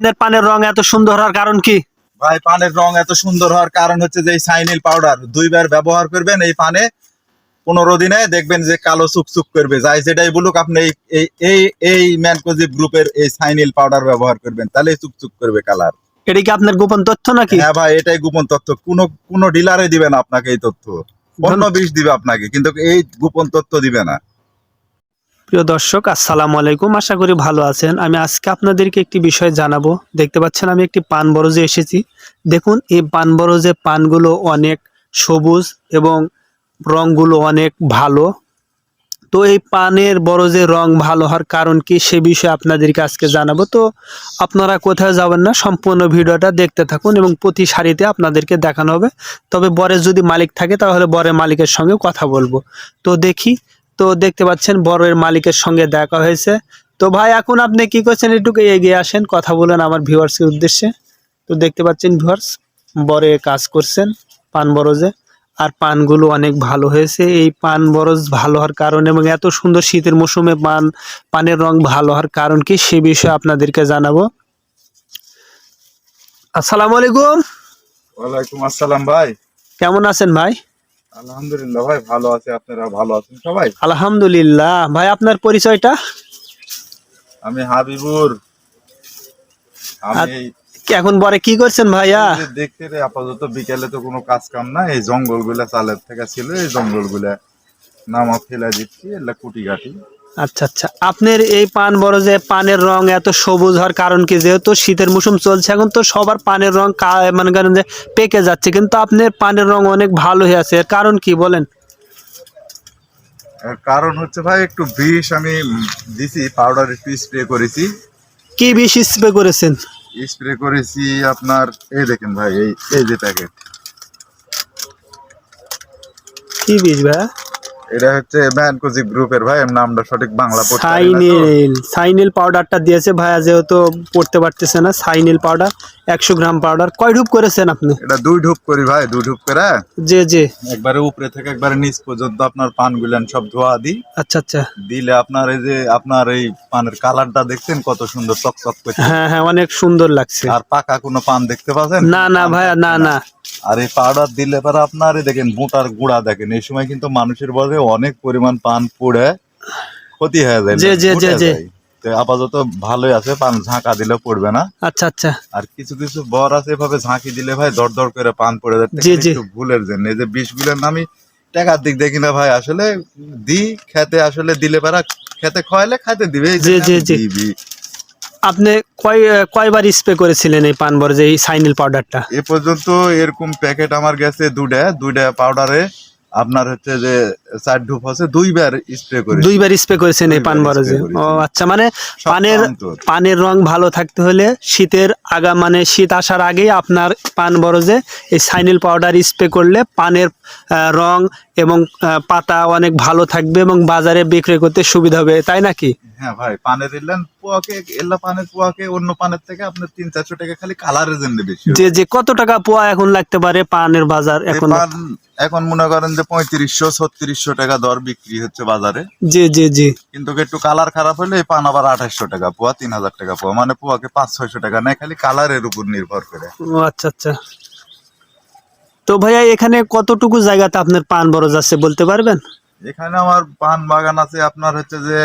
আপনার পানের রং এত সুন্দর হওয়ার কারণ কি? ভাই পানের রং এত সুন্দর হওয়ার কারণ হচ্ছে যে সাইনিল পাউডার। দুইবার ব্যবহার করবেন এই পানে পনেরো দিনে দেখবেন যে কালো চুকচুক করবে। যাই যেটাই বলুক আপনি এই- এই এই এই ম্যানকোজিভ গ্রুপের এই সাইনিল পাউডার ব্যবহার করবেন তাহলে চুকচুক করবে কালার। এটা কি আপনার গোপন তথ্য নাকি? হ্যাঁ ভাই এটাই গোপন তথ্য। কোন কোন ডিলারে দিবে না আপনাকে এই তথ্য। অন্য বিষ দিবে আপনাকে কিন্তু এই গোপন তথ্য দিবে না। প্রিয় দর্শক, আসসালামু আলাইকুম। আশা করি ভালো আছেন। আমি আজকে আপনাদেরকে একটি বিষয় জানাব। দেখতে পাচ্ছেন, আমি একটি পান বরজে এসেছি। দেখুন, এই পান বরজে পানগুলো অনেক সবুজ এবং রঙগুলো অনেক ভালো। তো এই পানের বরজে রং ভালো হওয়ার কারণ কি সে বিষয়ে আপনাদেরকে আজকে জানাব। তো আপনারা কোথাও যাবেন না, সম্পূর্ণ ভিডিওটা দেখতে থাকুন এবং প্রতি সারিতে আপনাদেরকে দেখানো হবে। তবে বরের যদি মালিক থাকে, তাহলে বরের মালিকের সঙ্গে কথা বলব। তো দেখি তো দেখতে পাচ্ছেন বড়ের মালিকের সঙ্গে দেখা হয়েছে। তো ভাই এখন আপনি কি করছেন? একটু এগিয়ে আসেন কথা বলেন আমার ভিউয়ার্সের উদ্দেশ্যে। তো দেখতে পাচ্ছেন ভিউয়ার্স বরে কাজ করছেন পান বরজে আর পানগুলো অনেক ভালো হয়েছে। এই পান বরজ ভালো হওয়ার কারণ এবং এত সুন্দর শীতের মৌসুমে পান পানের রং ভালো হওয়ার কারণ কি সে বিষয়ে আপনাদেরকে জানাব। আসসালামু আলাইকুম। ওয়ালাইকুম আসসালাম ভাই। কেমন আছেন ভাই? আলহামদুলিল্লাহ ভাই ভালো আছে আপনারা ভালো আছেন সবাই? আলহামদুলিল্লাহ। ভাই আপনার পরিচয়টা? আমি হাবিবুর। আমি এখন বরে কি করছেন ভাইয়া? দেখতে রে আপাতত বিকেলে তো কোনো কাজ কাম না এই জঙ্গলগুলা চালের থেকে ছিল এই জঙ্গলগুলা নামা ফেলা দিচ্ছি এগুলা কুটি কাটি আচ্ছা আচ্ছা। আপনার এই পান বড় যে পানের রং এত সবুজ হওয়ার কারণ কি? যেহেতু শীতের মৌসুম চলছে এখন তো সবার পানের রং মানে করেন যে পেকে যাচ্ছে কিন্তু আপনার পানের রং অনেক ভালো হয়ে আছে। এর কারণ কি বলেন? কারণ হচ্ছে ভাই একটু বিষ আমি দিছি পাউডার একটু স্প্রে করেছি। কি বিষ স্প্রে করেছেন? স্প্রে করেছি আপনার এই দেখেন ভাই এই এই যে প্যাকেট কি বিষ ভাইয়া এটা হচ্ছে ম্যানকোজি গ্রুপের ভাই এর নামটা সঠিক বাংলা পড়তে সাইনিল সাইনিল পাউডারটা দিয়েছে ভাইয়া যেহেতু পড়তে পারতেছে না সাইনিল পাউডার একশো গ্রাম পাউডার। কয় ডুব করেছেন আপনি? এটা দুই ঢুপ করি ভাই দুই ঢুপ করে। জি জি। একবারে উপরে থেকে একবারে নিচ পর্যন্ত আপনার পান গুলেন সব ধোয়া দিই। আচ্ছা আচ্ছা। দিলে আপনার এই যে আপনার এই পানের কালারটা দেখছেন কত সুন্দর চকচক করছে। হ্যাঁ হ্যাঁ অনেক সুন্দর লাগছে। আর পাকা কোনো পান দেখতে পাচ্ছেন? না না ভাইয়া না না। আর এই পাউডার দিলে পরে আপনার দেখেন মোটার গুঁড়া দেখেন। এই সময় কিন্তু মানুষের বলে অনেক পরিমাণ পান পড়ে ক্ষতি হয়ে যায় জি, জি, জি, জি। আপাতত ভালোই আছে পান ঝাঁকা দিলে পড়বে না। আচ্ছা আচ্ছা। আর কিছু কিছু বর আছে এভাবে ঝাঁকি দিলে ভাই দর দর করে পান পড়ে যাচ্ছে ভুলের জন্য। এই যে বিষ গুলের নামই টাকার দিক দেখি না ভাই আসলে দি খেতে আসলে দিলে পারা খেতে খাওয়াইলে খাইতে দিবে জি, জি, জি। আপনি কয় কয়বার স্প্রে করেছিলেন এই পানবর যে এই সাইনিল পাউডারটা এ পর্যন্ত এরকম প্যাকেট আমার গেছে দুটা দুইটা পাউডারে আপনার হচ্ছে যে চার ধূপ আছে দুইবার স্প্রে করে দুইবার স্প্রে করেছেন এই পান বরজে। ও আচ্ছা মানে পানের পানের রং ভালো থাকতে হলে শীতের আগা মানে শীত আসার আগেই আপনার পান বরজে এই সাইনিল পাউডার স্প্রে করলে পানের রং এবং পাতা অনেক ভালো থাকবে এবং বাজারে বিক্রি করতে সুবিধা হবে তাই নাকি? হ্যাঁ ভাই পানের এলেন পোয়াকে এল্লা পানের পোয়াকে অন্য পানের থেকে আপনার তিন চারশো টাকা খালি কালারের জন্য বেশি যে যে কত টাকা পোয়া এখন লাগতে পারে পানের বাজার এখন? এখন মনে করেন যে পঁয়ত্রিশশো ছত্রিশশো টাকা দর বিক্রি হচ্ছে বাজারে। জি জি জি। কিন্তু একটু কালার খারাপ হলে এই পান আবার আঠাশশো টাকা পোয়া তিন হাজার টাকা পোয়া। মানে পোয়াকে পাঁচ ছয়শো টাকা নেয় খালি কালারের উপর নির্ভর করে। ও আচ্ছা আচ্ছা। তো ভাইয়া এখানে কতটুকু জায়গাতে আপনার পান বরজ আছে বলতে পারবেন? এখানে আমার পান বাগান আছে আপনার হচ্ছে যে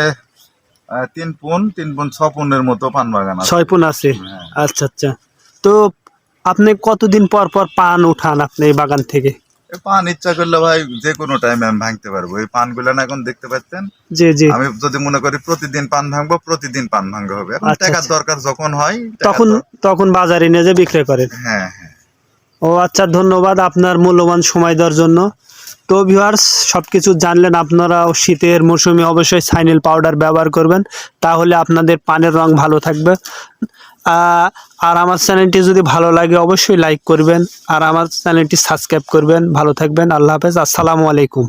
আহ, তিন পুন তিন পুন ছ পুনের মতো পান বাগান আছে। ছয় পুন আছে? হ্যাঁ। আচ্ছা আচ্ছা। তো আপনি কতদিন পর পর পান উঠান আপনি এই বাগান থেকে? পান ইচ্ছা করলে ভাই যে কোনো টাইমে আমি ভাঙতে পারব। এই পানগুলো এখন দেখতে পাচ্ছেন? জি জি। আমি যদি মনে করি প্রতিদিন পান ভাঙবো প্রতিদিন পান ভাঙা হবে। এখন আচ্ছা, টাকার আচ্ছা। দরকার যখন হয় তখন তখন বাজারে নিয়ে যে বিক্রি করেন। হ্যাঁ হ্যাঁ। ও আচ্ছা ধন্যবাদ আপনার মূল্যবান সময় দেওয়ার জন্য। তো ভিউয়ার্স সব কিছু জানলেন আপনারাও শীতের মৌসুমে অবশ্যই সাইনেল পাউডার ব্যবহার করবেন, তাহলে আপনাদের পানের রং ভালো থাকবে। আর আমার চ্যানেলটি যদি ভালো লাগে অবশ্যই লাইক করবেন, আর আমার চ্যানেলটি সাবস্ক্রাইব করবেন। ভালো থাকবেন, আল্লাহ হাফেজ, আসসালামু আলাইকুম।